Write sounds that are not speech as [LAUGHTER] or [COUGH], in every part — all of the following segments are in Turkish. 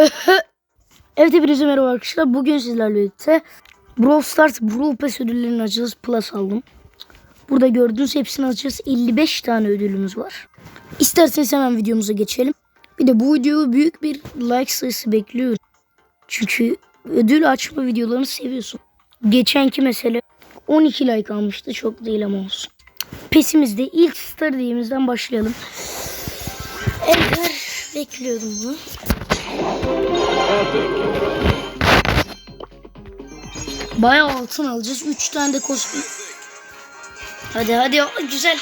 [LAUGHS] Evet hepinize merhaba arkadaşlar. Bugün sizlerle birlikte Brawl Stars Brawl Pass ödüllerinin açılış Plus aldım. Burada gördüğünüz hepsini açacağız. 55 tane ödülümüz var. İsterseniz hemen videomuza geçelim. Bir de bu videoyu büyük bir like sayısı bekliyorum. Çünkü ödül açma videolarını seviyorsun. Geçenki mesele 12 like almıştı. Çok değil ama olsun. Pesimizde ilk Star Day'imizden başlayalım. Ender bekliyordum bunu. Bayağı altın alacağız. 3 tane de kostüm. Hadi hadi güzel.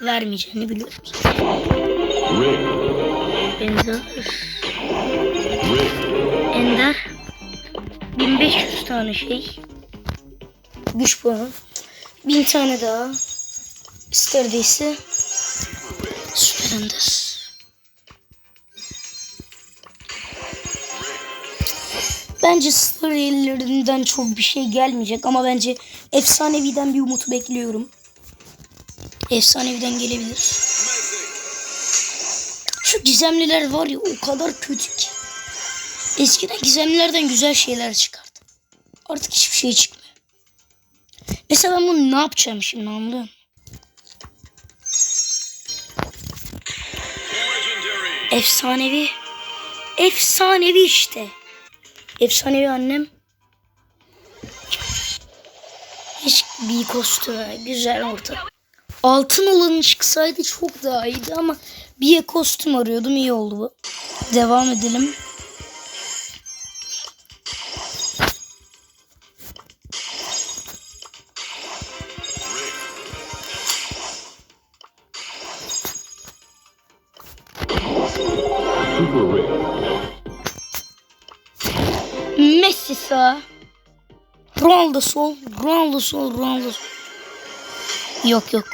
Vermeyeceğini biliyorum. Ender. Ender. 1500 tane şey. Güç puanı. 1000 tane daha. İsterdiyse. Süper Ender. Bence Star Rail'lerinden çok bir şey gelmeyecek ama bence Efsanevi'den bir umut bekliyorum. Efsanevi'den gelebilir. Şu gizemliler var ya o kadar kötü ki. Eskiden gizemlilerden güzel şeyler çıkardı. Artık hiçbir şey çıkmıyor. Mesela ben bunu ne yapacağım şimdi anlıyor musun? Efsanevi. Efsanevi işte. Efsanevi annem. Bir kostüme güzel orta. Altın olanı çıksaydı çok daha iyiydi ama bir kostüm arıyordum iyi oldu bu. Devam edelim. Super Rick. Messi sağ. Ronaldo sol. Ronaldo sol. Ronaldo sol. Yok yok.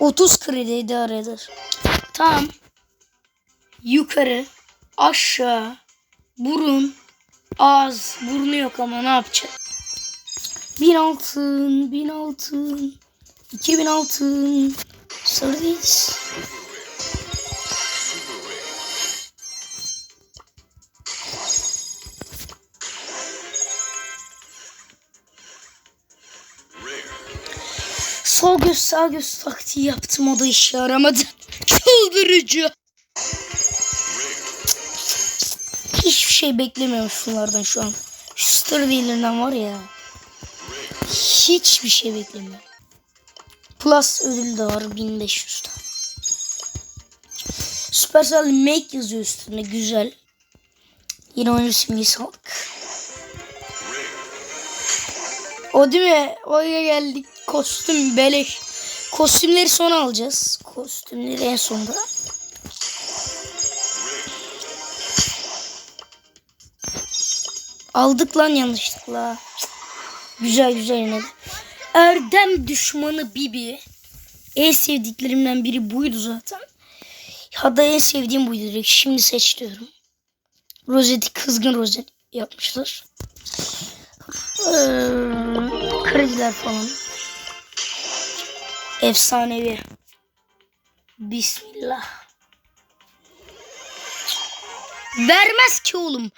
30 kredi idare eder. Tamam. Yukarı, aşağı, burun, ağız, burnu yok ama ne yapacak? Bin altın, bin altın, iki bin altın. Sarı değiliz. Sol göz sağ göz taktiği yaptım o da işe yaramadı. Çıldırıcı. Hiçbir şey beklemiyorum şunlardan şu an. Şu Star var ya. Hiçbir şey beklemiyorum. Plus ödül de var 1500 tane. Supercell Make yazıyor üstünde güzel. Yine oyuncu simgesi aldık. O değil mi? Oraya geldik. Kostüm beleş. Kostümleri sonra alacağız. Kostümleri en sonda. Aldık lan yanlışlıkla. Güzel güzel yine de. Erdem düşmanı Bibi. En sevdiklerimden biri buydu zaten. Ya da en sevdiğim buydu direkt. Şimdi seç diyorum. Rozeti kızgın rozet yapmışlar. Ee, krediler falan. Efsanevi. Bismillah. Vermez ki oğlum.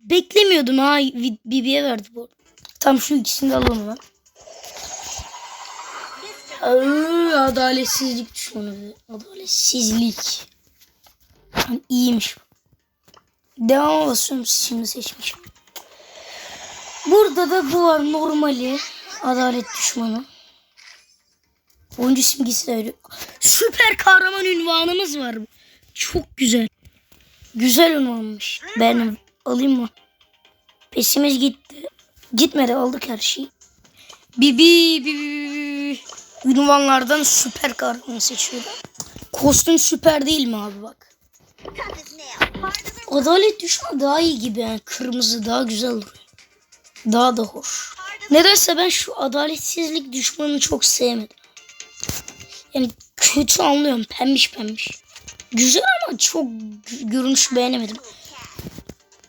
Beklemiyordum ha. Bibi'ye verdi bu. Tam şu ikisini de alalım lan. Adaletsizlik düşmanı. Adaletsizlik. Yani iyiymiş. Devam basıyorum şimdi seçmişim. Burada da bu var normali. Adalet düşmanı. Oyuncu simgesi de öyle. Süper kahraman ünvanımız var. Çok güzel. Güzel ünvanmış. Ben alayım mı? Pesimiz gitti. Gitmedi aldık her şeyi. Bibi bibi. Ünvanlardan süper kahraman seçiyorum. Kostüm süper değil mi abi bak. Adalet düşmanı daha iyi gibi yani. Kırmızı daha güzel duruyor. Daha da hoş. Nedense ben şu adaletsizlik düşmanını çok sevmedim. Yani kötü anlıyorum. Pembiş pembiş. Güzel ama çok gö- görünüşü beğenemedim.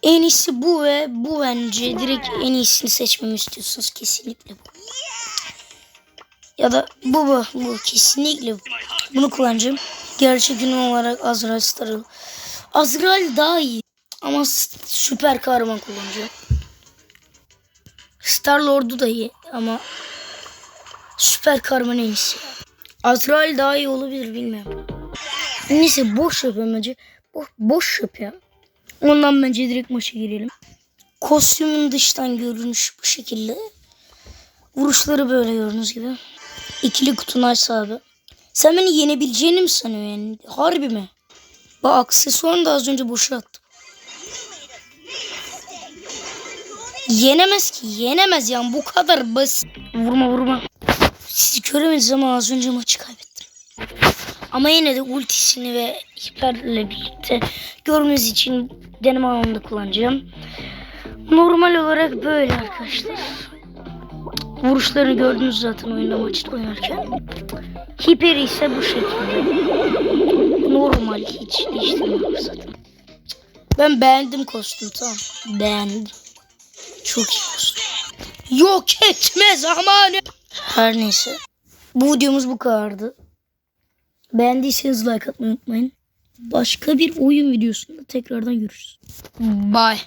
En iyisi bu ve bu bence. Direkt en iyisini seçmemi istiyorsunuz. Kesinlikle bu. Ya da bu bu. Bu kesinlikle bu. Bunu kullanacağım. Gerçek ünlü olarak Azrail Star'ı. Azrail daha iyi. Ama süper kahraman kullanacağım. Star Lord'u da iyi ama süper kahraman en iyisi. Azrail daha iyi olabilir bilmiyorum. Neyse boş yapıyorum bence. Bo- boş yapıyorum. Ondan bence direkt maça girelim. Kostümün dıştan görünüşü bu şekilde. Vuruşları böyle gördüğünüz gibi. İkili kutu nice abi. Sen beni yenebileceğini mi sanıyorsun yani? Harbi mi? Bak aksesuarını da az önce boşa attım. Yenemez ki. Yenemez yani bu kadar basit. Vurma vurma. Siz göremediniz ama az önce maçı kaybettim. Ama yine de ultisini ve hiperle birlikte görmeniz için deneme alanında kullanacağım. Normal olarak böyle arkadaşlar. Vuruşlarını gördünüz zaten oyunda maçta oynarken. Hiper ise bu şekilde. Normal hiç değiştirmiyorum zaten. Ben beğendim kostüm tamam. Beğendim. Çok iyi kostüm. Yok etme zamanı. Her neyse. Bu videomuz bu kadardı. Beğendiyseniz like atmayı unutmayın. Başka bir oyun videosunda tekrardan görüşürüz. Bye.